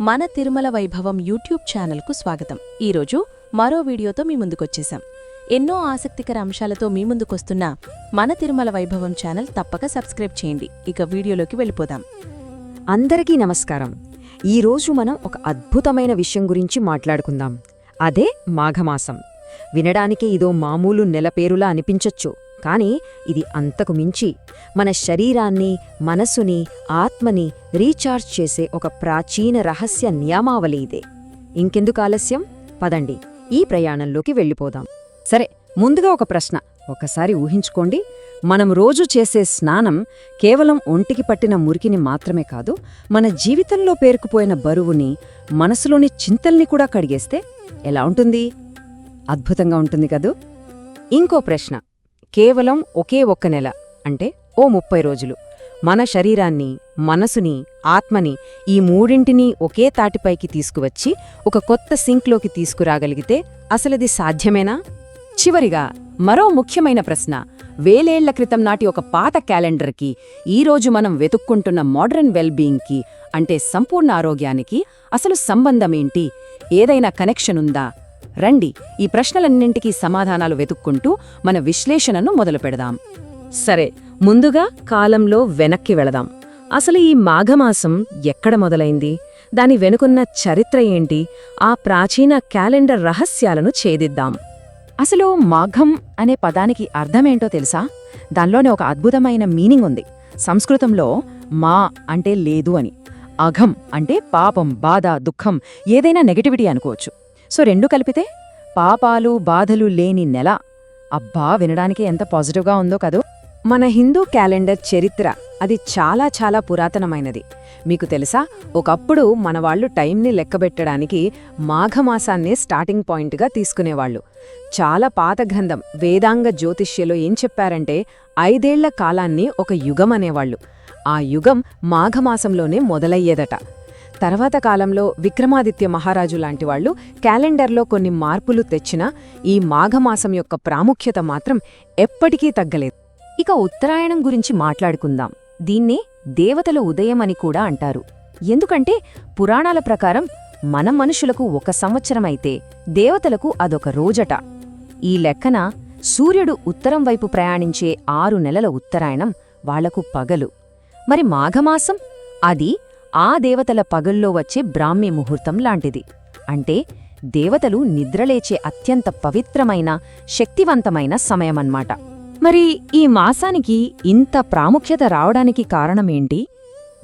మన తిరుమల వైభవం యూట్యూబ్ ఛానల్కు స్వాగతం. ఈరోజు మరో వీడియోతో మీ ముందుకొచ్చేశాం. ఎన్నో ఆసక్తికర అంశాలతో మీ ముందుకొస్తున్న మన తిరుమల వైభవం ఛానల్ తప్పక సబ్స్క్రైబ్ చేయండి. ఇక వీడియోలోకి వెళ్ళిపోదాం. అందరికీ నమస్కారం. ఈరోజు మనం ఒక అద్భుతమైన విషయం గురించి మాట్లాడుకుందాం. అదే మాఘమాసం. వినడానికి ఇదో మామూలు నెల పేరులా అనిపించొచ్చు. కానీ ఇది అంతకు మించి. మన శరీరాన్ని మనసుని ఆత్మని రీఛార్జ్ చేసే ఒక ప్రాచీన రహస్య నియమావళి ఇదే. ఇంకెందుకు ఆలస్యం? పదండి ఈ ప్రయాణంలోకి వెళ్ళిపోదాం. సరే ముందుగా ఒక ప్రశ్న. ఒకసారి ఊహించుకోండి. మనం రోజు చేసే స్నానం కేవలం ఒంటికి పట్టిన మురికిని మాత్రమే కాదు మన జీవితంలో పేరుకుపోయిన బరువుని మనసులోని చింతల్ని కూడా కడిగేస్తే ఎలా ఉంటుంది? అద్భుతంగా ఉంటుంది కదూ? ఇంకో ప్రశ్న. కేవలం ఒకే ఒక్క నెల అంటే ఓ ముప్పై రోజులు. మన శరీరాన్ని మనసుని ఆత్మని ఈ మూడింటినీ ఒకే తాటిపైకి తీసుకువచ్చి ఒక కొత్త సింక్లోకి తీసుకురాగలిగితే అసలది సాధ్యమేనా? చివరిగా మరో ముఖ్యమైన ప్రశ్న. వేలేళ్ళ క్రితం నాటి ఒక పాత క్యాలెండర్కి ఈరోజు మనం వెతుక్కుంటున్న మోడర్న్ వెల్బీయింగ్కి అంటే సంపూర్ణ ఆరోగ్యానికి అసలు సంబంధమేంటి? ఏదైనా కనెక్షన్ ఉందా? రండి ఈ ప్రశ్నలన్నింటికీ సమాధానాలు వెతుక్కుంటూ మన విశ్లేషణను మొదలు పెడదాం సరే ముందుగా కాలంలో వెనక్కి వెళదాం. అసలు ఈ మాఘమాసం ఎక్కడ మొదలైంది? దాని వెనుకున్న చరిత్ర ఏంటి? ఆ ప్రాచీన క్యాలెండర్ రహస్యాలను ఛేదిద్దాం. అసలు మాఘం అనే పదానికి అర్థమేంటో తెలుసా? దానిలోనే ఒక అద్భుతమైన మీనింగ్ ఉంది. సంస్కృతంలో మా అంటే లేదు అని అఘం అంటే పాపం బాధ దుఃఖం ఏదైనా నెగటివిటీ అనుకోవచ్చు. సో రెండు కలిపితే పాపాలు బాధలు లేని నెల. అబ్బా వినడానికి ఎంత పాజిటివ్గా ఉందో కదూ. మన హిందూ క్యాలెండర్ చరిత్ర అది చాలా చాలా పురాతనమైనది. మీకు తెలుసా? ఒకప్పుడు మనవాళ్ళు టైంని లెక్కబెట్టడానికి మాఘమాసాన్నే స్టార్టింగ్ పాయింట్గా తీసుకునేవాళ్ళు చాలా పాత గ్రంథం వేదాంగ జ్యోతిష్యలో ఏం చెప్పారంటే ఐదేళ్ళ కాలాన్ని ఒక యుగం అనేవాళ్ళు ఆ యుగం మాఘమాసంలోనే మొదలయ్యేదట. తర్వాత కాలంలో విక్రమాదిత్య మహారాజు లాంటివాళ్ళు క్యాలెండర్లో కొన్ని మార్పులు తెచ్చినా ఈ మాఘమాసం యొక్క ప్రాముఖ్యత మాత్రం ఎప్పటికీ తగ్గలేదు. ఇక ఉత్తరాయణం గురించి మాట్లాడుకుందాం. దీన్నే దేవతల ఉదయం అని కూడా అంటారు. ఎందుకంటే పురాణాల ప్రకారం మన మనుషులకు ఒక సంవత్సరమైతే దేవతలకు అదొక రోజట. ఈ లెక్కన సూర్యుడు ఉత్తరం వైపు ప్రయాణించే ఆరు నెలల ఉత్తరాయణం వాళ్ళకు పగలు. మరి మాఘమాసం? అది ఆ దేవతల పగల్లో వచ్చే బ్రాహ్మీ ముహూర్తం లాంటిది. అంటే దేవతలు నిద్రలేచే అత్యంత పవిత్రమైన శక్తివంతమైన సమయమన్మాట. మరి ఈ మాసానికి ఇంత ప్రాముఖ్యత రావడానికి కారణమేంటి?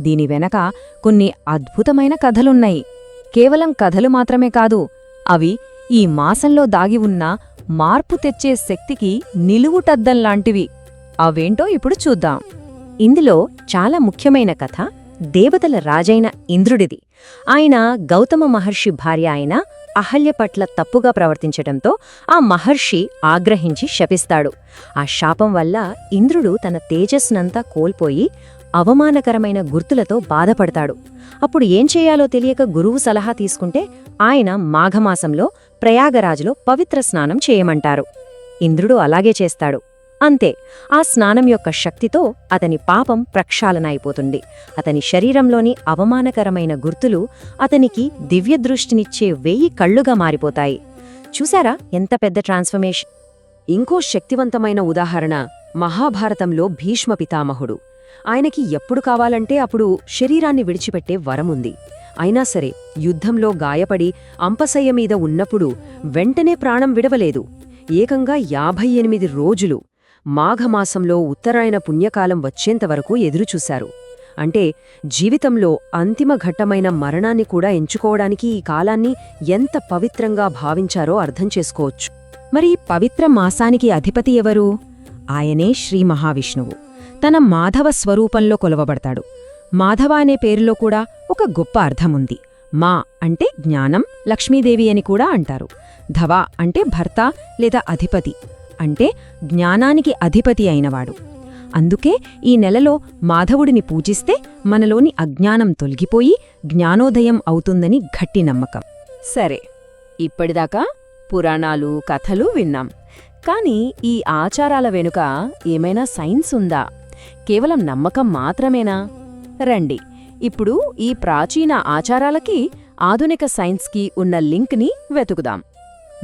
దీని వెనక కొన్ని అద్భుతమైన కథలున్నాయి. కేవలం కథలు మాత్రమే కాదు అవి ఈ మాసంలో దాగి ఉన్న మార్పు తెచ్చే శక్తికి నిలువుటద్దంలాంటివి అవేంటో ఇప్పుడు చూద్దాం. ఇందులో చాలా ముఖ్యమైన కథ దేవతల రాజైన ఇంద్రుడిది. ఆయన గౌతమ మహర్షి భార్య అయిన అహల్య పట్ల తప్పుగా ప్రవర్తించటంతో ఆ మహర్షి ఆగ్రహించి శపిస్తాడు. ఆ శాపం వల్ల ఇంద్రుడు తన తేజస్నంతా కోల్పోయి అవమానకరమైన గుర్తులతో బాధపడతాడు. అప్పుడు ఏం చేయాలో తెలియక గురువు సలహా తీసుకుంటే ఆయన మాఘమాసంలో ప్రయాగరాజులో పవిత్ర స్నానం చేయమంటారు. ఇంద్రుడు అలాగే చేస్తాడు. అంతే ఆ స్నానం యొక్క శక్తితో అతని పాపం ప్రక్షాళన అయిపోతుంది అతని శరీరంలోని అవమానకరమైన గుర్తులు అతనికి దివ్యదృష్టినిచ్చే వెయ్యి కళ్ళుగా మారిపోతాయి. చూశారా ఎంత పెద్ద ట్రాన్స్ఫర్మేషన్? ఇంకో శక్తివంతమైన ఉదాహరణ మహాభారతంలో భీష్మ పితామహుడు. ఆయనకి ఎప్పుడు కావాలంటే అప్పుడు శరీరాన్ని విడిచిపెట్టే వరముంది. అయినా సరే యుద్ధంలో గాయపడి అంపశయ్య మీద ఉన్నప్పుడు వెంటనే ప్రాణం విడవలేదు. ఏకంగా యాభై ఎనిమిది రోజులు మాఘమాసంలో ఉత్తరాయణ పుణ్యకాలం వచ్చేంతవరకు ఎదురుచూశారు. అంటే జీవితంలో అంతిమ ఘట్టమైన మరణాన్ని కూడా ఎంచుకోవడానికి ఈ కాలాన్ని ఎంత పవిత్రంగా భావించారో అర్థం చేసుకోవచ్చు. మరి పవిత్ర మాసానికి అధిపతి ఎవరు? ఆయనే శ్రీ మహావిష్ణువు. తన మాధవ స్వరూపంలో కొలవబడతాడు. మాధవ అనే పేరులో కూడా ఒక గొప్ప అర్థముంది. మా అంటే జ్ఞానం లక్ష్మీదేవి అని కూడా అంటారు. ధవ అంటే భర్త లేదా అధిపతి. అంటే జ్ఞానానికి అధిపతి అయినవాడు. అందుకే ఈ నెలలో మాధవుడిని పూజిస్తే మనలోని అజ్ఞానం తొలగిపోయి జ్ఞానోదయం అవుతుందని గట్టి నమ్మకం. సరే ఇప్పటిదాకా పురాణాలు కథలు విన్నాం. కాని ఈ ఆచారాల వెనుక ఏమైనా సైన్స్ ఉందా? కేవలం నమ్మకం మాత్రమేనా? రండి ఇప్పుడు ఈ ప్రాచీన ఆచారాలకి ఆధునిక సైన్స్కి ఉన్న లింక్ని వెతుకుదాం.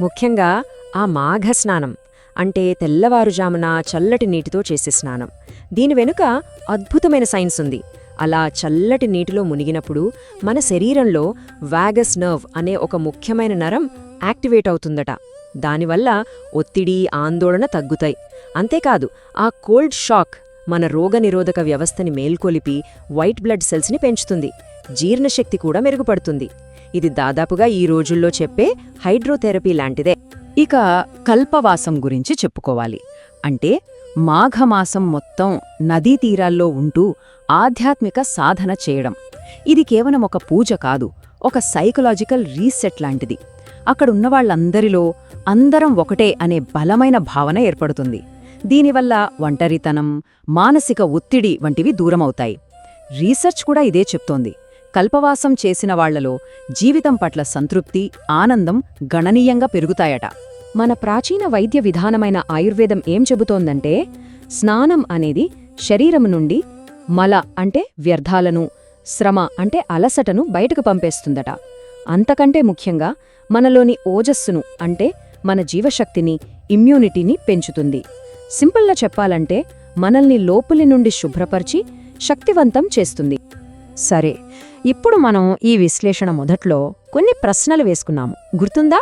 ముఖ్యంగా ఆ మాఘస్నానం. అంటే తెల్లవారుజామున చల్లటి నీటితో చేసే స్నానం. దీని వెనుక అద్భుతమైన సైన్స్ ఉంది. అలా చల్లటి నీటిలో మునిగినప్పుడు మన శరీరంలో వాగస్ నర్వ్ అనే ఒక ముఖ్యమైన నరం యాక్టివేట్ అవుతుందట. దానివల్ల ఒత్తిడి ఆందోళన తగ్గుతాయి. అంతేకాదు ఆ కోల్డ్ షాక్ మన రోగనిరోధక వ్యవస్థని మేల్కొలిపి వైట్ బ్లడ్ సెల్స్ని పెంచుతుంది. జీర్ణశక్తి కూడా మెరుగుపడుతుంది. ఇది దాదాపుగా ఈ రోజుల్లో చెప్పే హైడ్రోథెరపీ లాంటిదే. ఇక కల్పవాసం గురించి చెప్పుకోవాలి. అంటే మాఘమాసం మొత్తం నదీ తీరాల్లో ఉంటూ ఆధ్యాత్మిక సాధన చేయడం. ఇది కేవలం ఒక పూజ కాదు ఒక సైకలాజికల్ రీసెట్ లాంటిది. అక్కడున్నవాళ్ళందరిలో అందరం ఒకటే అనే బలమైన భావన ఏర్పడుతుంది. దీనివల్ల ఒంటరితనం మానసిక ఒత్తిడి వంటివి దూరమవుతాయి. రీసెర్చ్ కూడా ఇదే చెప్తోంది. కల్పవాసం చేసిన వాళ్ళలో జీవితం పట్ల సంతృప్తి ఆనందం గణనీయంగా పెరుగుతాయట. మన ప్రాచీన వైద్య విధానమైన ఆయుర్వేదం ఏం చెబుతోందంటే స్నానం అనేది శరీరం నుండి మల అంటే వ్యర్థాలను శ్రమ అంటే అలసటను బయటకు పంపేస్తుందట. అంతకంటే ముఖ్యంగా మనలోని ఓజస్సును అంటే మన జీవశక్తిని ఇమ్యూనిటీని పెంచుతుంది. సింపుల్గా చెప్పాలంటే మనల్ని లోపలి నుండి శుభ్రపరిచి శక్తివంతం చేస్తుంది. సరే ఇప్పుడు మనం ఈ విశ్లేషణ మొదట్లో కొన్ని ప్రశ్నలు వేసుకున్నాము. గుర్తుందా?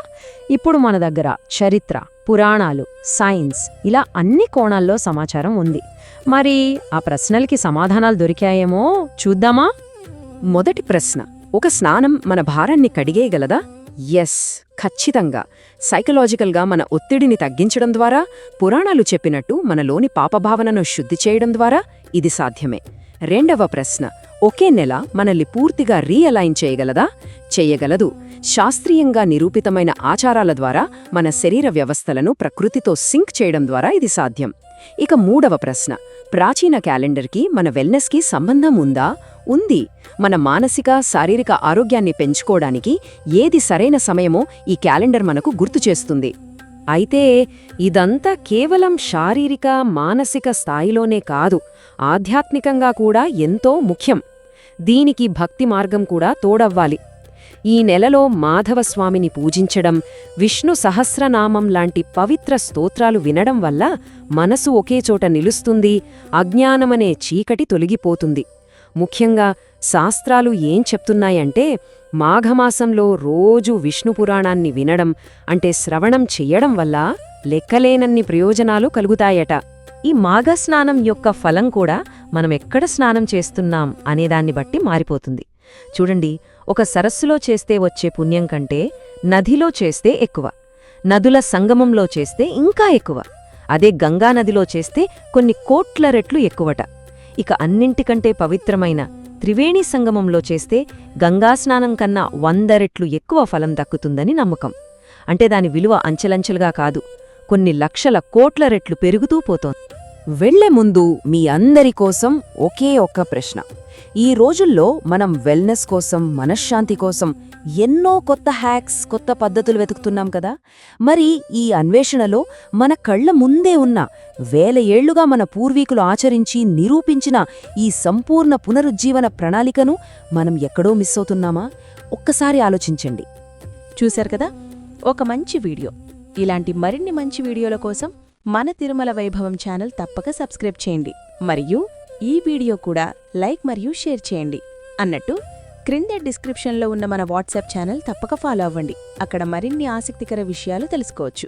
ఇప్పుడు మన దగ్గర చరిత్ర పురాణాలు సైన్స్ ఇలా అన్ని కోణాల్లో సమాచారం ఉంది. మరి ఆ ప్రశ్నలకి సమాధానాలు దొరికాయేమో చూద్దామా? మొదటి ప్రశ్న. ఒక స్నానం మన భారాన్ని కడిగేయగలదా? ఎస్ ఖచ్చితంగా. సైకలాజికల్గా మన ఒత్తిడిని తగ్గించడం ద్వారా పురాణాలు చెప్పినట్టు మనలోని పాపభావనను శుద్ధి చేయడం ద్వారా ఇది సాధ్యమే. రెండవ ప్రశ్న. ఒకే నెల మనల్ని పూర్తిగా రీఅలైన్ చేయగలదా? చేయగలదు. శాస్త్రీయంగా నిరూపితమైన ఆచారాల ద్వారా మన శరీర వ్యవస్థలను ప్రకృతితో సింక్ చేయడం ద్వారా ఇది సాధ్యం. ఇక మూడవ ప్రశ్న. ప్రాచీన క్యాలెండర్కి మన వెల్నెస్కి సంబంధం ఉందా? ఉంది. మన మానసిక శారీరక ఆరోగ్యాన్ని పెంచుకోవడానికి ఏది సరైన సమయమో ఈ క్యాలెండర్ మనకు గుర్తు చేస్తుంది. అయితే ఇదంతా కేవలం శారీరక మానసిక స్థాయిలోనే కాదు ఆధ్యాత్మికంగా కూడా ఎంతో ముఖ్యం. దీనికి భక్తి మార్గం కూడా తోడవ్వాలి. ఈ నెలలో మాధవస్వామిని పూజించడం విష్ణు సహస్రనామం లాంటి పవిత్ర స్తోత్రాలు వినడం వల్ల మనసు ఒకేచోట నిలుస్తుంది అజ్ఞానమనే చీకటి తొలగిపోతుంది. ముఖ్యంగా శాస్త్రాలు ఏం చెప్తున్నాయంటే మాఘమాసంలో రోజు విష్ణు పురాణాన్ని వినడం అంటే శ్రవణం చెయ్యడం వల్ల లెక్కలేనన్ని ప్రయోజనాలు కలుగుతాయట. ఈ మాఘస్నానం యొక్క ఫలం కూడా మనం ఎక్కడ స్నానం చేస్తున్నాం అనేదాన్ని బట్టి మారిపోతుంది. చూడండి ఒక సరస్సులో చేస్తే వచ్చే పుణ్యం కంటే నదిలో చేస్తే ఎక్కువ. నదుల సంగమంలో చేస్తే ఇంకా ఎక్కువ. అదే గంగానదిలో చేస్తే కొన్ని కోట్ల రెట్లు ఎక్కువట. ఇక అన్నింటికంటే పవిత్రమైన త్రివేణి సంగమంలో చేస్తే గంగాస్నానం కన్నా వంద రెట్లు ఎక్కువ ఫలం దక్కుతుందని నమ్మకం. అంటే దాని విలువ అంచెలంచెలుగా కాదు కొన్ని లక్షల కోట్ల రెట్లు పెరుగుతూ పోతోంది. వెళ్ళే ముందు మీ అందరి కోసం ఒకే ఒక్క ప్రశ్న. ఈ రోజుల్లో మనం వెల్నెస్ కోసం మనశ్శాంతి కోసం ఎన్నో కొత్త హ్యాక్స్ కొత్త పద్ధతులు వెతుకుతున్నాం కదా? మరి ఈ అన్వేషణలో మన కళ్ళ ముందే ఉన్న వేల ఏళ్ళుగా మన పూర్వీకులు ఆచరించి నిరూపించిన ఈ సంపూర్ణ పునరుజ్జీవన ప్రణాళికను మనం ఎక్కడో మిస్ అవుతున్నామా? ఒక్కసారి ఆలోచించండి. చూశారు కదా? ఒక మంచి వీడియో. ఇలాంటి మరిన్ని మంచి వీడియోల కోసం మన తిరుమల వైభవం ఛానల్ తప్పక సబ్స్క్రైబ్ చేయండి మరియు ఈ వీడియో కూడా లైక్ మరియు షేర్ చేయండి. అన్నట్టు క్రింద డిస్క్రిప్షన్లో ఉన్న మన వాట్సాప్ ఛానల్ తప్పక ఫాలో అవ్వండి. అక్కడ మరిన్ని ఆసక్తికర విషయాలు తెలుసుకోవచ్చు.